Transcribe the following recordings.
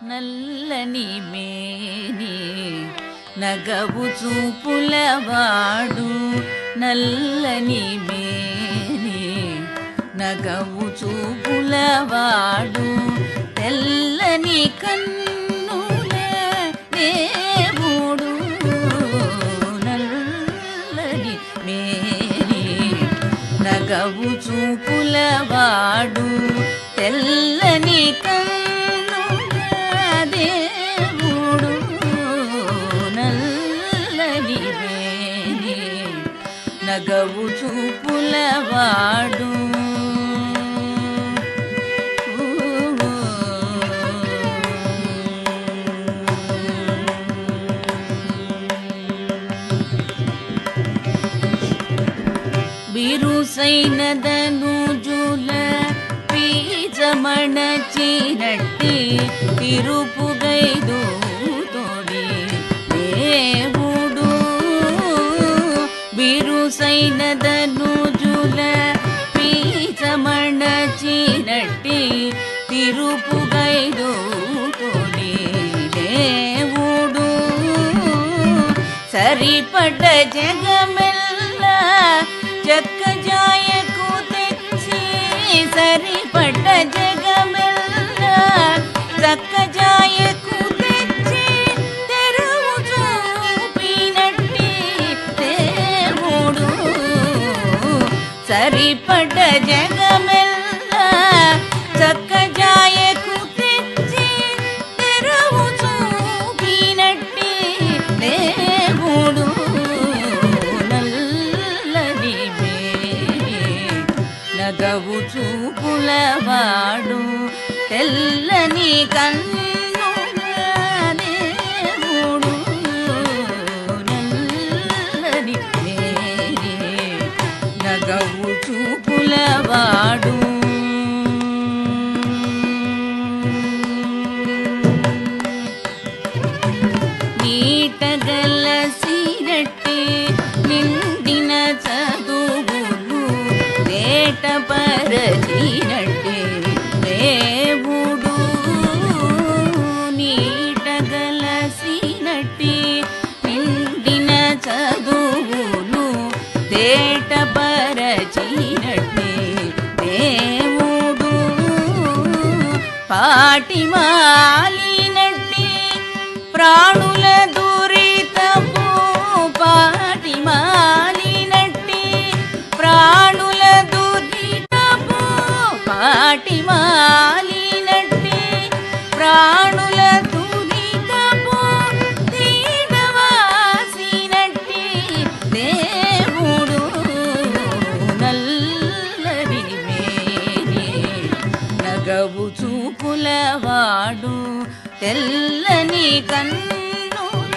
నల్లని మేని నగవు చూపులవాడు నల్లని మేని నగవు చూపులవాడు తెల్లని కన్నులే దేవుడు నల్లని మేని నగవు చూపులవాడు తెల్లని కన్ను నగవు చూపులవాడు బిరుసైనదను జుల పీజమణచినట్టి తిరుపు బిరుసైనదను జుల పీజమణచినట్టి తిరుపుగైదు తోడి దేవుడు సరిపడ్డ జగమెల్ల చక్క జాయకు తెచ్చి సరిపడ్డ జగమెల్ల చక్క సరిపడ్డ జగమెల్ల చక్క జాయకు తెచ్చి తెరువు చూపినట్టి దేవుడు నల్లని నగవు చూపులవాడు తెల్లని కన్ను చూపులవాడు నీటగల నీటగలసినట్టి నిండిన చదువులు వేట తేటపరచినట్టి పాటి మాలినట్టి నగవు చూపులవాడు తెల్లని కన్నుల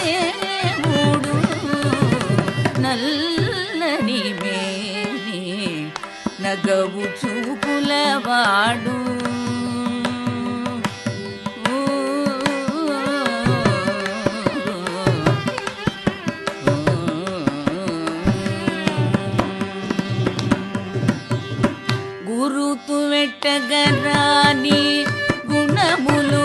దేవుడు నల్లని మేని నగవు చూపులవాడు వెట్టగరాని గుణములు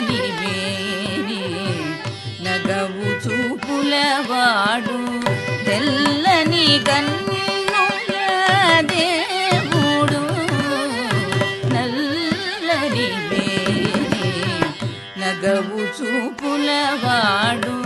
చల్లనివేని నగవు చూపులవాడు తెల్లని కన్నుల దేవుడు నల్లనివేని నగవు చూపులవాడు